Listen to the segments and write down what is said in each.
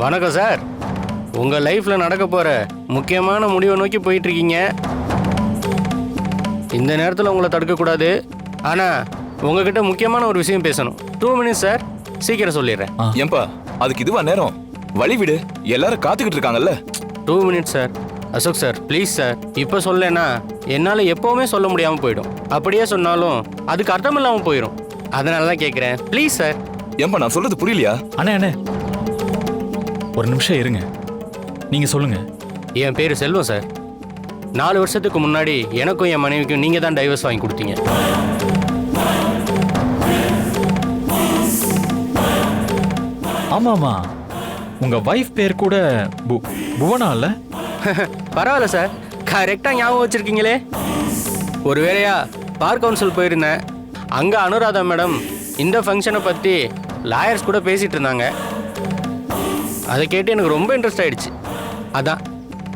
வணக்கம் சார். உங்கள் லைஃப்பில் நடக்க போகிற முக்கியமான முடிவை நோக்கி போயிட்டு இருக்கீங்க இந்த நேரத்தில் உங்களை தடுக்கக்கூடாது ஆனால் உங்ககிட்ட முக்கியமான ஒரு விஷயம் பேசணும். டூ மினிட்ஸ் சார் சீக்கிரம் சொல்லிடுறேன். ஏன்பா அதுக்கு இதுவா நேரம்? வழி விடு. எல்லாரும் காத்துக்கிட்டு இருக்காங்கல்ல. Two minutes sir Ashok sir please sir இப்போ சொல்லலைன்னா என்னால் எப்போவுமே சொல்ல முடியாமல் போயிடும். அப்படியே சொன்னாலும் அதுக்கு அர்த்தம் இல்லாமல் போயிடும் அதனால தான் கேட்குறேன் ப்ளீஸ் சார் ஏன்பா நான் சொல்றது புரியலையா? அண்ணே அண்ணே. ஒரு நிமிஷம் இருங்க. நீங்க சொல்லுங்க. என் பேர் செல்வம் சார். நாலு வருஷத்துக்கு முன்னாடி எனக்கும் என் மனைவிக்கும் நீங்கள் தான் டைவர்ஸ் வாங்கி கொடுத்தீங்க. ஆமாமா. உங்க வைஃப் பேர் கூட பு புவனா இல்ல பரவாயில்ல சார். கரெக்டாக ஞாபகம் வச்சுருக்கீங்களே. ஒரு வேளையா பார் கவுன்சில் போயிருந்தேன். அங்கே அனுராதா மேடம் இந்த ஃபங்க்ஷனை பற்றி லாயர்ஸ் கூட பேசிகிட்டு இருந்தாங்க. அதை கேட்டு எனக்கு ரொம்ப இன்ட்ரெஸ்ட் ஆகிடுச்சு அதான்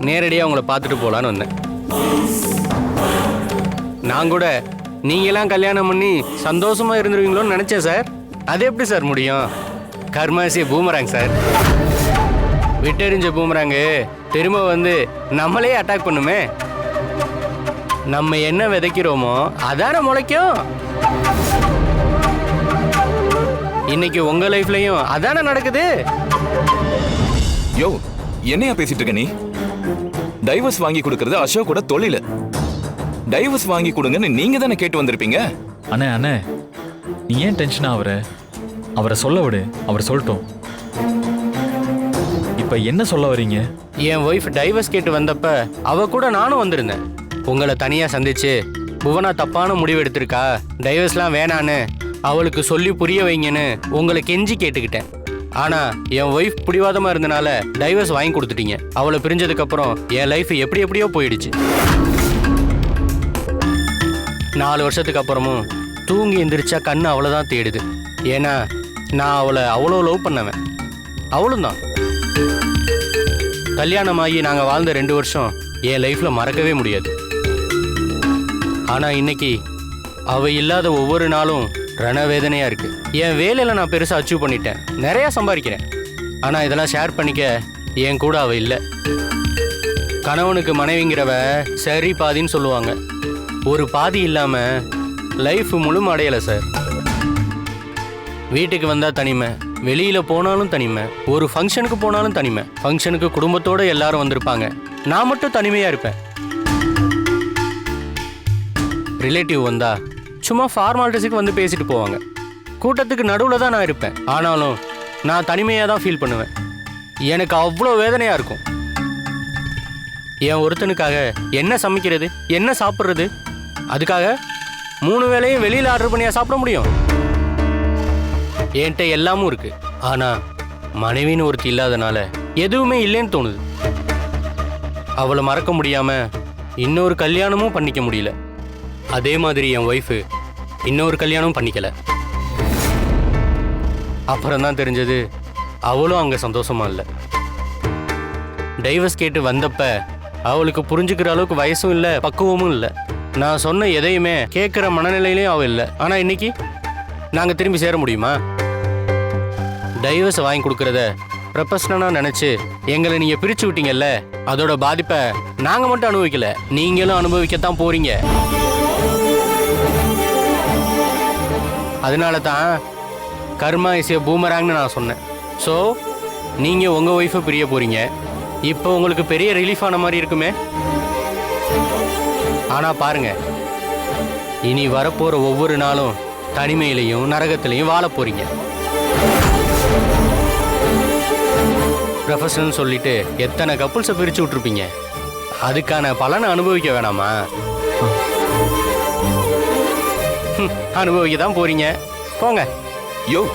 நேரடியாக உங்களை பார்த்துட்டு போகலான்னு வந்தேன். நான் கூட நீங்களாம் கல்யாணம் பண்ணி சந்தோஷமாக இருந்துருவீங்களோன்னு நினச்சேன் சார். அது எப்படி சார் முடியும்? கர்மாசி பூமராங் சார். விட்டெறிஞ்ச பூமராங்கு திரும்ப வந்து நம்மளே அட்டாக் பண்ணுமே. நம்ம என்ன விதைக்கிறோமோ அதானே முளைக்கும். இன்னைக்கு உங்க லைஃப்லயும் அதானே நடக்குது. யோ என்னையா பேசிட்டு இருக்க நீ? டைவர்ஸ் வாங்கி கொடுக்கறது அசோக்கோட தொழில். டைவர்ஸ் வாங்கி கொடுங்கன்னு நீங்க தானே கேட்டு வந்திருப்பீங்க? அண்ணே அண்ணே நீ ஏன் டென்ஷன் ஆகுற அவரை சொல்ல விடு அவர் சொல்லட்டும். இப்ப என்ன சொல்ல வரீங்க? என் ஒய்ஃப் டைவர்ஸ் கேட்டு வந்தப்ப அவ கூட நானும் வந்திருந்தேன். உங்களை தனியா சந்திச்சு புவனா தப்பான முடிவு எடுத்திருக்கா? டைவர்ஸ்லாம் வேணான்னு அவளுக்கு சொல்லி புரிய வைங்கன்னு உங்களை கெஞ்சி கேட்டுக்கிட்டேன். ஆனா என் ஒய்ஃப் பிடிவாதமா இருந்தனால டைவர்ஸ் வாங்கி கொடுத்துட்டீங்க. அவளை பிரிஞ்சதுக்கு அப்புறம் என் லைஃப் எப்படி எப்படியோ போயிடுச்சு. நாலு வருஷத்துக்கு அப்புறமும் தூங்கி எந்திரிச்சா கண்ணு அவ்வளோதான் தேடுது. ஏன்னா நான் அவளை அவ்வளோ லவ் பண்ணவன். அவளும் தான். கல்யாணமாகி நாங்கள் வாழ்ந்த ரெண்டு வருஷம் என் லைஃப்பில் மறக்கவே முடியாது. ஆனால் இன்னைக்கு அவள் இல்லாத ஒவ்வொரு நாளும் ரணவேதனையாக இருக்கு. என் வேலையில் நான் பெருசாக அச்சீவ் பண்ணிட்டேன். நிறையா சம்பாதிக்கிறேன். ஆனால் இதெல்லாம் ஷேர் பண்ணிக்க என் கூட அவ இல்லை. கணவனுக்கு மனைவிங்கிறவ சரி பாதின்னு சொல்லுவாங்க. ஒரு பாதி இல்லாமல் லைஃப் முழும அடையலை சார் வீட்டுக்கு வந்தா தனிமை வெளியில போனாலும் தனிமை ஒரு ஃபங்க்ஷனுக்கு போனாலும் தனிமை ஃபங்க்ஷனுக்கு குடும்பத்தோட எல்லாரும் வந்திருப்பாங்க. நான் மட்டும் தனிமையா இருப்பேன். ரிலேட்டிவ் வந்தா சும்மா ஃபார்மாலிட்டிஸுக்கு வந்து பேசிட்டு போவாங்க. கூட்டத்துக்கு நடுவில் தான் நான் இருப்பேன். ஆனாலும் நான் தனிமையாக தான் ஃபீல் பண்ணுவேன். எனக்கு அவ்வளோ வேதனையாக இருக்கும். என் ஒருத்தனுக்காக என்ன சமைக்கிறது என்ன சாப்பிட்றது? அதுக்காக மூணு வேளையும் வெளியில் ஆர்டர் பண்ணியா சாப்பிட முடியும்? என்கிட்ட எல்லாமும் இருக்குது ஆனால் மனைவின்னு ஒருத்தி இல்லாதனால எதுவுமே இல்லைன்னு தோணுது. அவளை மறக்க முடியாமல் இன்னொரு கல்யாணமும் பண்ணிக்க முடியல. அதே மாதிரி என் ஒய்ஃபு இன்னொரு கல்யாணம் பண்ணிக்கல. அப்புறம் தான் தெரிஞ்சது அவளும் அங்கே சந்தோஷமா இல்லை. டைவர்ஸ் கேட்டு வந்தப்ப அவளுக்கு புரிஞ்சுக்கிற அளவுக்கு வயசும் இல்லை பக்குவமும் இல்லை. நான் சொன்ன எதையுமே கேட்குற மனநிலையிலையும் அவள் இல்லை. ஆனால் இன்னைக்கு நாங்கள் திரும்பி சேர முடியுமா? டைவர்ஸ் வாங்கி கொடுக்கறத ப்ரொஃபஷனலாக நினச்சி எங்களை நீங்கள் பிரித்து விட்டீங்கல்ல அதோட பாதிப்பை நாங்கள் மட்டும் அனுபவிக்கல. நீங்களும் அனுபவிக்கத்தான் போறீங்க. அதனால தான் கர்மா இஸ் பூமராங்னு நான் சொன்னேன். ஸோ நீங்கள் உங்கள் ஒய்ஃபை பிரிய போகிறீங்க இப்போ உங்களுக்கு பெரிய ரிலீஃப் ஆன மாதிரி இருக்குமே? ஆனால் பாருங்கள் இனி வரப்போகிற ஒவ்வொரு நாளும் தனிமையிலையும் நரகத்திலையும் வாழ போகிறீங்க ப்ரொஃபஷன் சொல்லிட்டு எத்தனை கப்புள்ஸை பிரித்து விட்ருப்பீங்க அதுக்கான பலனை அனுபவிக்க வேணாமா? அனுபவிக்க தான் போறீங்க. போங்க. யோ.